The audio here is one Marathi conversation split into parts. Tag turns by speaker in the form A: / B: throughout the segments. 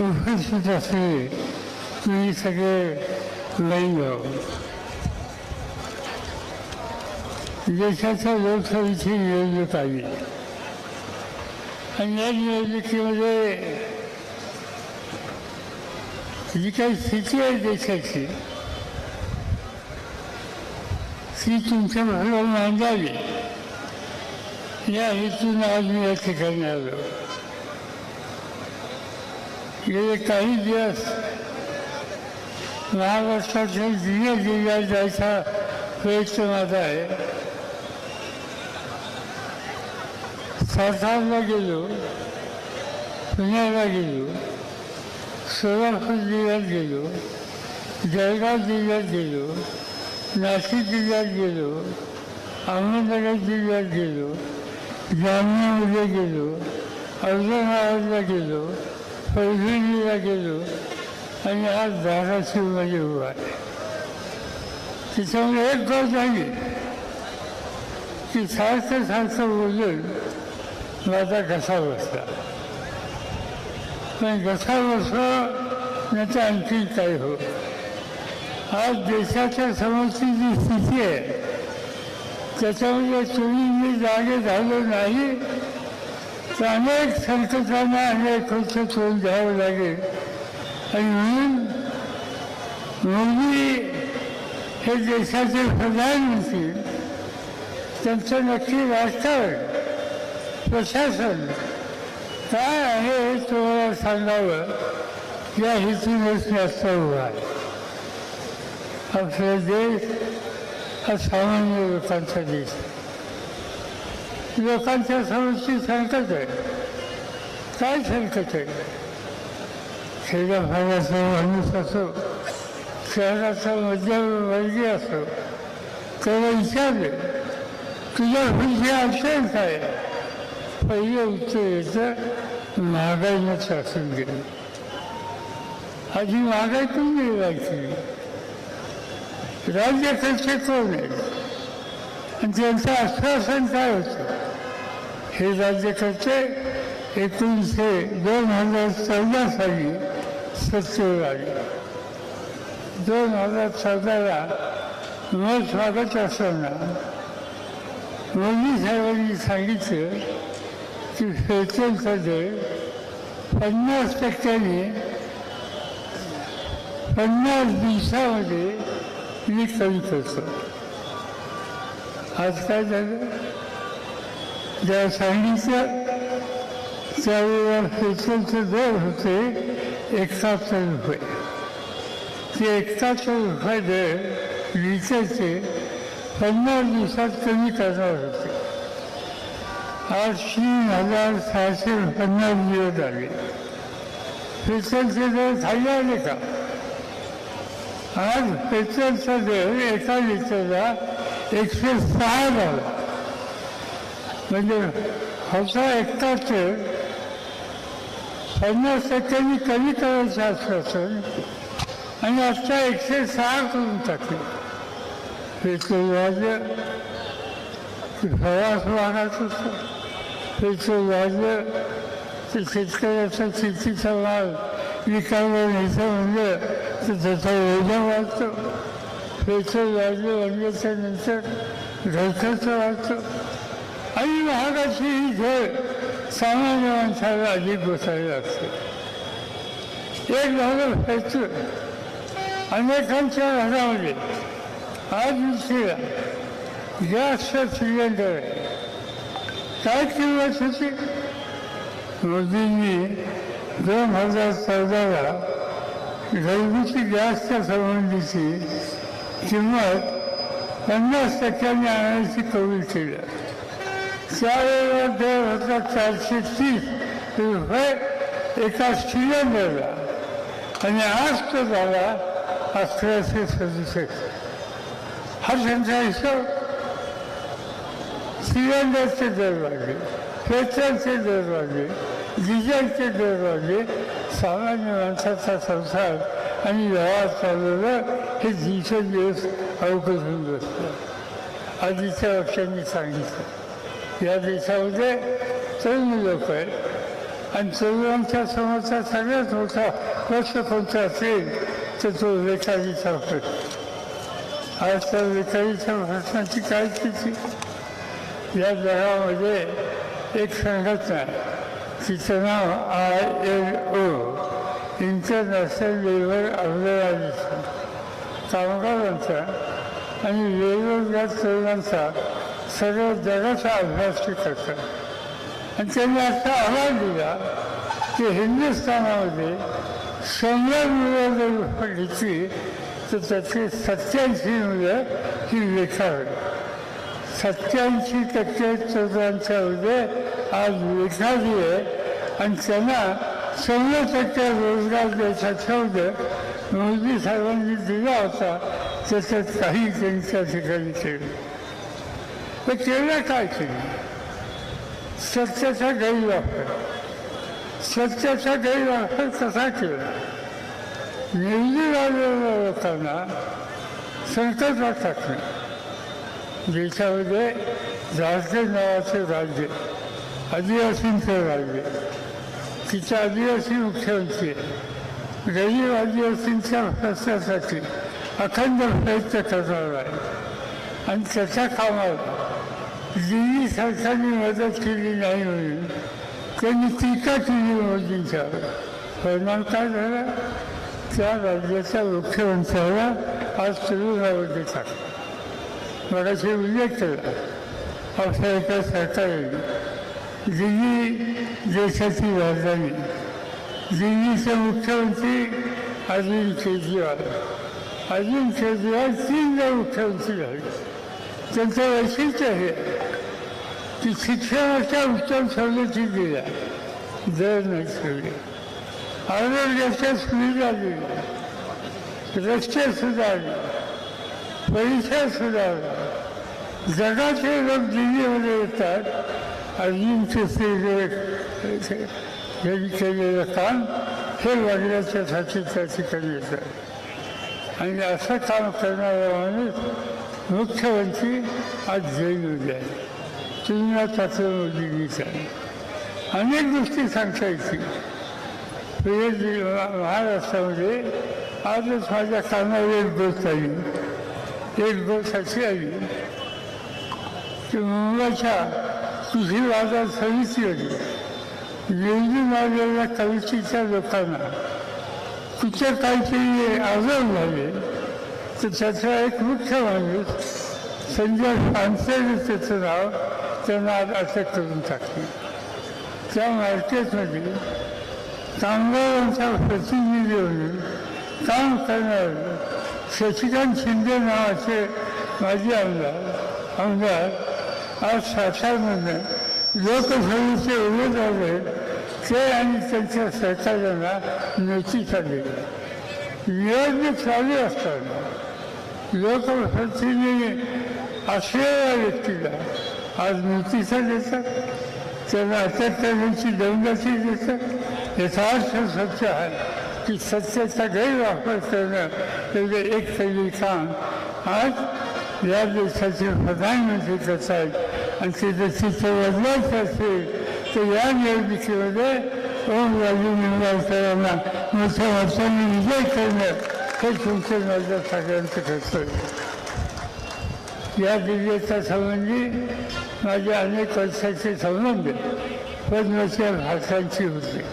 A: उपस्थित असलेले तुम्ही सगळे लईन देशाच्या लोकसभेची निवडणूक आली आणि या निवडणुकीमध्ये जी काही स्थिती आहे देशाची ती तुमच्या बरोबर मांडावी. या हेतून आज मी या ठिकाणी आलो. गेले काही दिवस. महाराष्ट्राच्या जुन्या जिल्ह्यात जायचा प्रयत्न माझा आहे. सातारला गेलो पुण्याला गेलो सोलापूर जिल्ह्यात गेलो जळगाव जिल्ह्यात गेलो नाशिक जिल्ह्यात गेलो अहमदनगर जिल्ह्यात गेलो जामनेमध्ये गेलो औरंगाबादला गेलो पैठणीला गेलो आणि आज धाराशिवमध्ये उभा आहे. त्याच्यामुळे एक गोष्ट झाली की सारखं सारखं बोलून माझा घसा बसला. पण घसा बसला नाही तर आणखी काय हो? आज देशाच्या समोरची जी स्थिती आहे. त्याच्यामध्ये तुम्ही मी जागे झालो नाही. अनेक संकटांना अनेक खर्च करून द्यावं लागेल. आणि म्हणून मोदी हे देशाचे प्रधानमंत्री त्यांचं नक्की राजकारण प्रशासन काय आहे हे तुम्हाला सांगावं? या हेतूनच मी असता उभा आहे. आपला देश हा सामान्य लोकांचा देश आहे. लोकांच्या समस्या संकट आहे. काय संकट आहे? खेड्यापाड्याचा माणूस असो शहराचा मध्यमवर्गीय असो त्याला विचारले तुझ्या पुढचे अडचण काय? पहिलं उत्तर येतं महागाईनं शासन गेलं. आधी महागाई कमी राज्य राज्यकर्ते कोण आहे? आणि त्यांचं आश्वासन काय होतं? हे राज्य करते एकोणीसशे दोन हजार चौदा साली सत्तेवर आले. दोन हजार चौदाला न स्वागत असताना मोदी साहेबांनी सांगितलं की पेट्रोलचा दर पन्नास टक्क्याने पन्नास दिवसामध्ये मी कमी करतो आज काय झालं? ज्या सांगितलं त्यावेळेला पेट्रोलचे दर होते एकाहत्तर रुपये ते एकाहत्तर रुपये दर लिटरचे पन्नास दिवसात कमी करणार होते. आज तीन हजार सहाशे पन्नास दिवस आले पेट्रोलचे दर खाली आले का? आज पेट्रोलचा दर एका लिटरला एकशे सहा झाला. म्हणजे होता एकाहत्तर पन्नास टक्क्यांनी कमी करायचं असं आणि आत्ता एकशे सहा करून टाकले. पेट्रोल वाजलं की प्रवास वाढत होतं. पेट्रोल वाजलं तर शेतकऱ्याचा शेतीचा माल विकायला न्यायचं म्हणजे तर त्याचा ओझा वाढतो. पेट्रोल वाजलं म्हणल्याच्या नंतर घरखर्च वाढतो. आणि महागाची ही झळ सामान्य माणसाला अधिक बसायला लागते एक झालं पेट्रोल अनेकांच्या घरामध्ये आज उशिरा गॅसचा सिलेंडर आहे काय किंमत होती मोदींनी दोन हजार चौदाला घरगुती गॅसच्या संबंधीची किंमत पन्नास टक्क्यांनी आणायची कबूल केलं त्यावेळेला दर होता चारशे तीस रुपये एका सिलेंडरला आणि आज तो झाला अकराशे सदुसष्ट हा त्यांचा हिशोब सिलेंडरचे दर वाढले पेट्रोलचे दर वाढले डिझेलचे दर वाढले सामान्य माणसाचा संसार आणि व्यवहार चालवलं हे दिवसेंदिवस अवघड होऊन बसलं आधीच्या वर्षांनी सांगितलं या देशामध्ये तरुण लोक आहेत आणि तरुणांच्या समोरचा सगळ्यात मोठा कष्ट कोणता असेल तर तो बेकारीचा प्रश्न. आज त्या बेकारीच्या प्रश्नाची काय स्थिती? या जगामध्ये एक संघटना तिचं नाव I L O. International labour organisation. कामगारांचा आणि वेगवेगळ्या तरुणांचा सर्व जगाचा अभ्यास ते करतात. आणि त्यांनी असा आवाज दिला की हिंदुस्थानामध्ये शंभर मुलं जर घेतली तर त्यातली सत्याऐंशी मुलं ही बेकार होईल. सत्याऐंशी टक्के चौदांच्या मुले आज बेकारी आहे. आणि त्यांना शंभर टक्के रोजगार द्यायचा शब्द मोदी साहेबांनी दिला होता त्याच्यात काही त्यांच्या ठिकाणी केलं तर केलं काय केलं? सत्याचा गैरवापर सत्याचा गैरवापर कसा केला? निवडून आलेल्या लोकांना संकटात टाकणे देशामध्ये झारखंड नावाचे राज्य आदिवासींचं राज्य तिचे आदिवासी मुख्यमंत्री गरीब आदिवासींच्या प्रश्नासाठी अखंड प्रयत्न करणार आहे. आणि त्याच्या कामाला दिल्ली सरकारने मदत केली नाही म्हणून त्यांनी टीका केली मोदींच्यावर परिणाम काय झाला. त्या राज्याच्या मुख्यमंत्र्याला आज तुरुंगामध्ये टाकलं मगाशी उल्लेख केला. अशा एका सरकारने दिल्ली देशाची राजधानी. दिल्लीचे मुख्यमंत्री अरविंद केजरीवाल. अरविंद केजरीवाल तीनदा मुख्यमंत्री झाले. त्यांचं वैशिष्ट्य हे ती शिक्षणाच्या उत्तम सवलती दिल्या दर नसले आरोग्याच्या सुविधा दिल्या रस्ते सुधारले. परिसर सुधारला. जगाचे लोक दिल्लीमध्ये येतात. अजून यांनी केलेलं काम हे बघण्याच्यासाठी त्या ठिकाणी येतात. आणि असं काम करणारा माणूस मुख्यमंत्री आज जैनमध्ये आहे तुलना त्याचं आहे अनेक गोष्टी सांगता येतील म्हणजे महाराष्ट्रामध्ये आजच माझ्या कानावर एक दोस्त आली. एक दोस्त अशी आली की मुंबईच्या कृषी बाजार समितीमध्ये निवडून मागलेल्या कमिटीच्या लोकांना. तिच्या काहीतरी आजार झाले तर त्याचा एक मुख्य माणूस संजय पानसेने त्याचं नाव त्यांना आज अटक करून टाकले त्या मार्केटमध्ये कामगारांचा प्रतिनिधी म्हणून काम करणारे शशिकांत शिंदे नावाचे माजी आमदार आमदार आज सातारमधून लोकसभेचे उमेदवार आहेत ते आणि त्यांच्या सरकारांना नोटीस आली निवडणूक चालू असताना लोकप्रतिनिधी असलेल्या व्यक्तीला आज मुक्तीचा देतात त्यांना अत्याचारांची करण्याची दमदाटी देतात याचा अर्थ सत्य आहे की सत्याचा गैरवापर करणं म्हणजे एक पहिली काम आज या देशाचे प्रधानमंत्री करत आहेत? आणि ते जर चित्र बदलायचं असेल तर या निवडणुकीमध्ये ओम राजू निंबाळकरांना मोठ्या मतांनी विजय करणं हे तुमचं माझ्या सगळ्यांचं कर्तव्य या दिल्लीच्या संबंधी माझे अनेक वर्षाचे संबंध पद्मच्या भाषांची होते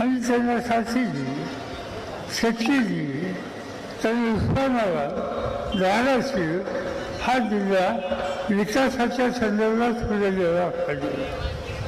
A: आणि त्यांना साथी दिली शक्ती दिली त्यांनी उत्पन्नाला धाराशिव हा जिल्हा विकासाच्या संदर्भात पुढे गेला पाहिजे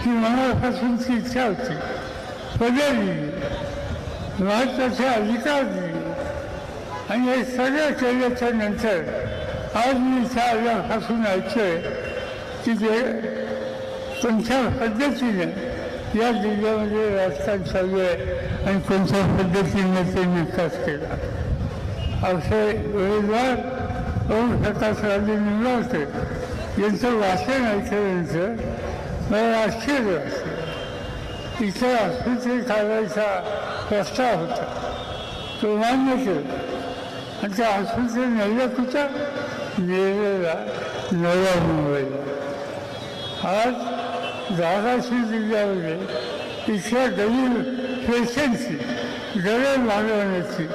A: ही मनापासूनची इच्छा होती पदे दिली महत्त्वाचे अधिकार दिले आणि हे सगळं केल्याच्यानंतर आज मी त्या आल्यापासून ऐकतोय की जे तुमच्या पद्धतीने या जिल्ह्यामध्ये राजकारण चालू आहे आणि कोणत्या पद्धतीने ते विकास केला. असे उमेदवार ओम प्रकाशराजे निंबाळकर यांचं वाचन ऐकल्यानंतर मला आश्चर्य वाटलं इथं आस्पत्रे काढायचा प्रस्ताव होता. तो मान्य केला. आणि त्या आस्पत्रे नेलं कुठं? नेलेला नव्या मुंबईला. आज धाराशिव जिल्ह्यामध्ये इथल्या गरीब पेशंटची गरज मागवण्याची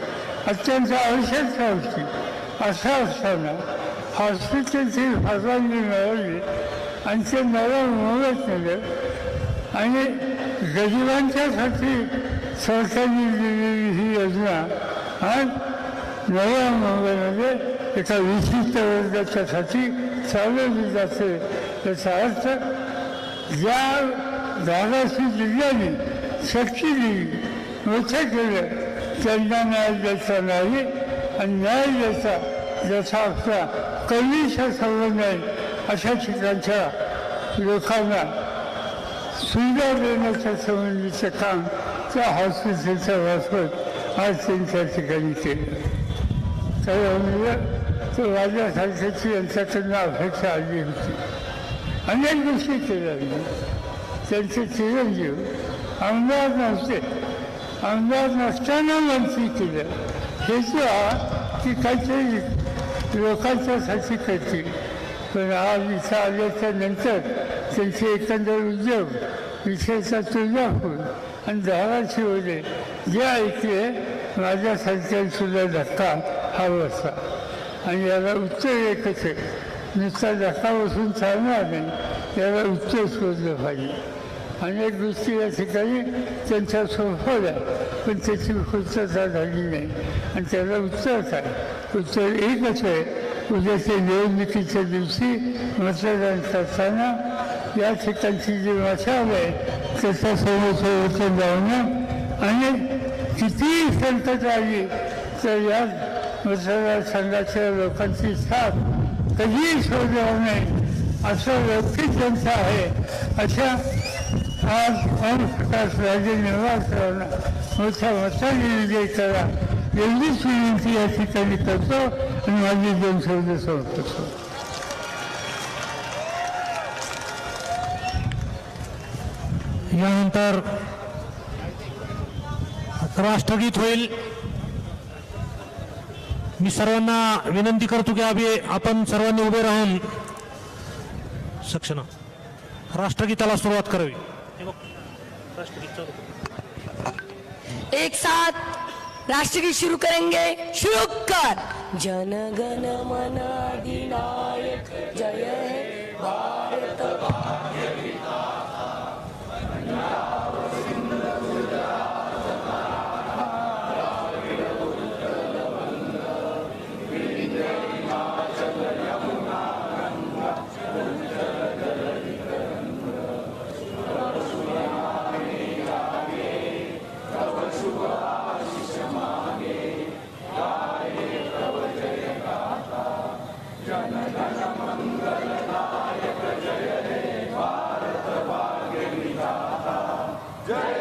A: अत्यंत आवश्यकता होती असं असताना हॉस्पिटलची परवानगी मिळवली आणि ते नव्या मुंबईत नेलं आणि गरिबांच्यासाठी सरकारने दिलेली ही योजना आज नव्या मुंबईमध्ये एका विशिष्ट वर्गाच्यासाठी चालवली जाते. याचा अर्थ ज्या धाराशी जिल्ह्याने शक्ती दिली मोठं केलं त्यांना न्याय द्यायचा नाही आणि न्याय द्यायचा ज्याचा आपला कधीचा संबंध आहे अशा ठिकाणच्या लोकांना सुविधा देण्याच्या संबंधीचं काम त्या हॉस्पिटलच्या मार्फत अनेक गोष्टी केल्या त्यांचे चिरंजीव आमदार नसते आमदार नसताना मंत्री केलं हे जो ती काहीतरी लोकांच्यासाठी करतील पण आज इथं आल्याच्यानंतर त्यांचे एकंदर उद्योग विषयाचा तुळजापूर आणि धाराशिवले जे ऐकले माझ्यासारख्या सुद्धा धक्का हा बसला आणि याला उत्तर एकच आहे नुसता धक्का बसून चालणार नाही त्याला उत्तर शोधलं पाहिजे. अनेक गोष्टी या ठिकाणी त्यांच्या सोपवल्या पण त्याची पूर्तता झाली नाही. आणि त्याला उत्तर काय उत्तर एकच आहे. उद्याच्या निवडणुकीच्या दिवशी मतदान करताना या ठिकाणची जी मशाल आहे त्याच्यासमोर सोबत लावणं आणि कितीही संकट आली. तर या मतदारसंघाच्या लोकांची साथ कधीही सोडणार नये असं व्यक्तिक जनता आहे. अशा आज ओमप्रकाश राजे निवासरावांना मोठ्या मताने विजय करा. एवढीच विनंती या ठिकाणी करतो आणि माझी दोन शब्द सोडतो.
B: यानंतर राष्ट्रगीत होईल. मी सर्वांना विनंती करतो की आम्ही आपण सर्वांनी उभे राहून सक्षम राष्ट्रगीताला सुरुवात करावी.
C: एक साथ राष्ट्रगीत शुरू करेंगे. शुरू कर. जनगण मन अधिनायक जय भारत भाग्य
D: भारत